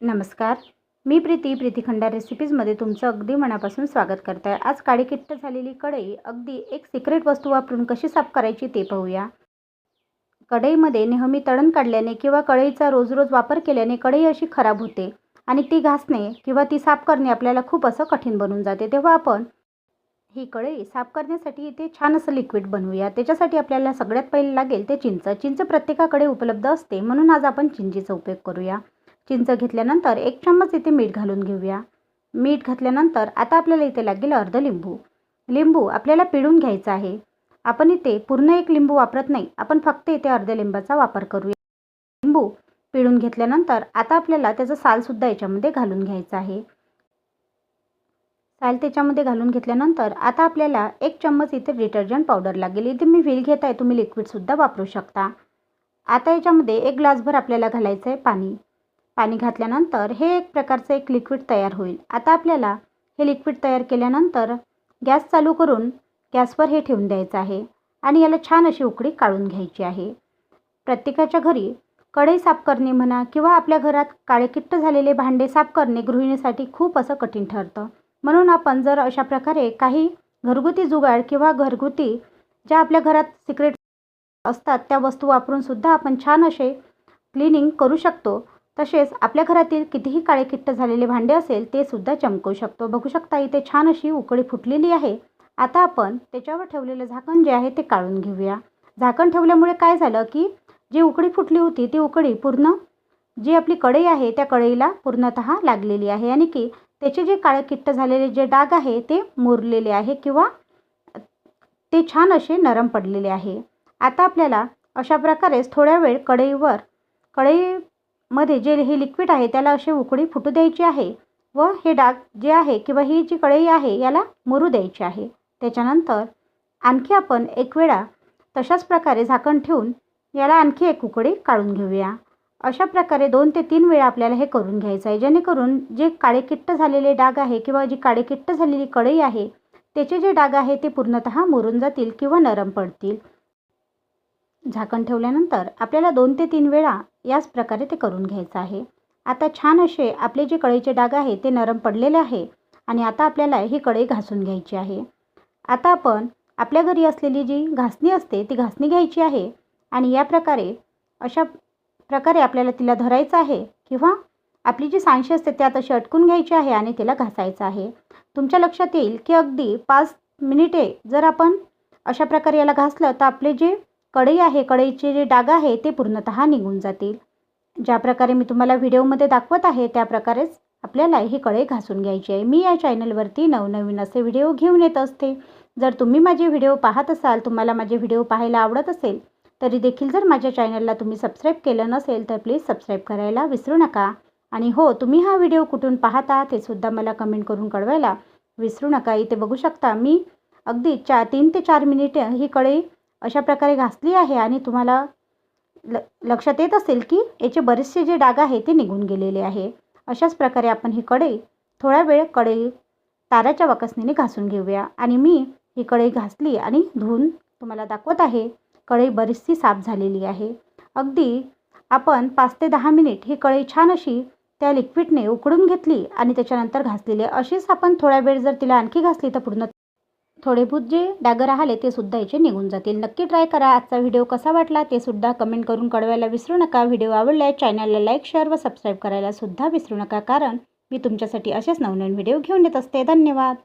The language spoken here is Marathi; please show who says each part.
Speaker 1: नमस्कार. मी प्रीती प्रीतीखंडा रेसिपीजमध्ये तुमचं अगदी मनापासून स्वागत करत आहे आज काळीकिट्ट झालेली कढई अगदी एक सिक्रेट वस्तू वापरून कशी साफ करायची ते पाहूया. कढईमध्ये नेहमी तळण काढल्याने किंवा कढईचा रोज रोज वापर केल्याने कढई अशी खराब होते आणि ती घासणे किंवा ती साफ करणे आपल्याला खूप असं कठीण बनून जाते. तेव्हा आपण ही कढई साफ करण्यासाठी इथे छान असं लिक्विड बनवूया. त्याच्यासाठी आपल्याला सगळ्यात पहिले लागेल ते चिंच. चिंच प्रत्येकाकडे उपलब्ध असते म्हणून आज आपण चिंचेचा उपयोग करूया. चिंच घेतल्यानंतर एक चम्मच इथे मीठ घालून घेऊया. मीठ घातल्यानंतर आता आपल्याला इथे लागेल अर्ध लिंबू. लिंबू आपल्याला पिळून घ्यायचा आहे. आपण इथे पूर्ण एक लिंबू वापरत नाही. आपण फक्त इथे अर्ध्या लिंबाचा वापर करूया. लिंबू पिळून घेतल्यानंतर आता आपल्याला त्याचं सालसुद्धा याच्यामध्ये घालून घ्यायचं आहे. साल त्याच्यामध्ये घालून घेतल्यानंतर आता आपल्याला एक चम्मच इथे डिटर्जंट पावडर लागेल. इथे मी व्हील घेत आहे. तुम्ही लिक्विडसुद्धा वापरू शकता. आता याच्यामध्ये एक ग्लासभर आपल्याला घालायचं आहे पाणी. पाणी घातल्यानंतर हे एक प्रकारचं एक लिक्विड तयार होईल. आता आपल्याला हे लिक्विड तयार केल्यानंतर गॅस चालू करून गॅसवर हे ठेवून द्यायचं आहे आणि याला छान अशी उकडी काढून घ्यायची आहे. प्रत्येकाच्या घरी कढई साफ करणे म्हणा किंवा आपल्या घरात काळेकिट्ट झालेले भांडे साफ करणे गृहिणीसाठी खूप असं कठीण ठरतं. म्हणून आपण जर अशा प्रकारे काही घरगुती जुगाड किंवा घरगुती ज्या आपल्या घरात सिक्रेट असतात त्या वस्तू वापरून सुद्धा आपण छान असे क्लिनिंग करू शकतो. तसेच आपल्या घरातील कितीही काळेकिट्ट झालेले भांडे असेल ते सुद्धा चमकवू शकतो. बघू शकता इथे छान अशी उकळी फुटलेली आहे. आता आपण त्याच्यावर ठेवलेलं झाकण जे आहे ते काढून घेऊया. झाकण ठेवल्यामुळे काय झालं की जी उकळी फुटली होती ती उकळी पूर्ण जी आपली कढई आहे त्या कढईला पूर्णत लागलेली आहे आणि की त्याचे जे काळे किट्ट झालेले जे डाग आहे ते मुरलेले आहे किंवा ते छान असे नरम पडलेले आहे. आता आपल्याला अशा प्रकारेच थोड्या वेळ कढईवर कढई मध्ये जे हे लिक्विड आहे त्याला अशी उकळी फुटू द्यायची आहे व हे डाग जे आहे किंवा ही जी कढई आहे याला मुरू द्यायची आहे. त्याच्यानंतर आणखी आपण एक वेळा तशाच प्रकारे झाकण ठेवून याला आणखी एक उकळी काढून घेऊया. अशा प्रकारे दोन ते तीन वेळा आपल्याला हे करून घ्यायचं आहे. जेणेकरून जे काळेकिट्ट झालेले डाग आहे किंवा जी काळेकिट्ट झालेली कढई आहे त्याचे जे डाग आहे ते पूर्णतः मुरून जातील किंवा नरम पडतील. झाकण ठेवल्यानंतर आपल्याला दोन ते तीन वेळा याच प्रकारे ते करून घ्यायचं आहे. आता छान असे आपले जे कढईचे डाग आहे ते नरम पडलेले आहे आणि आता आपल्याला ही कढई घासून घ्यायची आहे. आता आपण आपल्या घरी असलेली जी घासणी असते ती घासणी घ्यायची आहे आणि या प्रकारे अशा प्रकारे आपल्याला तिला धरायचं आहे किंवा आपली जी सांशी असते त्यात अशी अटकून घ्यायची आहे आणि तिला घासायचं आहे. तुमच्या लक्षात येईल की अगदी पाच मिनिटे जर आपण अशा प्रकारे याला घासलं तर आपले जे कढई आहे कढईचे जे डाग आहे ते पूर्णतः निघून जातील. ज्या प्रकारे मी तुम्हाला व्हिडिओमध्ये दाखवत आहे त्याप्रकारेच आपल्याला ही कढई घासून घ्यायची आहे. मी या चॅनलवरती नवनवीन असे व्हिडिओ घेऊन येत असते. जर तुम्ही माझे व्हिडिओ पाहत असाल तुम्हाला माझे व्हिडिओ पाहायला आवडत असेल तरी देखील जर माझ्या चॅनलला तुम्ही सबस्क्राईब केलं नसेल तर प्लीज सबस्क्राईब करायला विसरू नका. आणि हो तुम्ही हा व्हिडिओ कुठून पाहता ते सुद्धा मला कमेंट करून कळवायला विसरू नका. इथे बघू शकता मी अगदी चा तीन ते चार मिनिटे ही कढई अशा प्रकारे घासली आहे आणि तुम्हाला ल लक्षात येत असेल की याचे बरेचसे जे डाग आहे ते निघून गेलेले आहे. अशाच प्रकारे आपण ही कढई थोडा वेळ कढई ताराच्या वाकसणीने घासून घेऊया. आणि मी ही कढई घासली आणि धुवून तुम्हाला दाखवत आहे कढई बरीचशी साफ झालेली आहे. अगदी आपण पाच ते दहा मिनिट ही कढई छान अशी त्या लिक्विडने उकडून घेतली आणि त्याच्यानंतर घासलेली अशीच आपण थोडा वेळ जर तिला आणखी घासली तर पूर्ण थोडेभूत जे डाग राहिले ते सुद्धा याचे निघून जातील. नक्की ट्राय करा. आजचा व्हिडिओ कसा वाटला ते सुद्धा कमेंट करून कळवायला विसरू नका. व्हिडिओ आवडला चॅनलला लाईक शेअर व सबस्क्राईब करायला सुद्धा विसरू नका. कारण मी तुमच्यासाठी असेच नवनवीन व्हिडिओ घेऊन येत असते. धन्यवाद.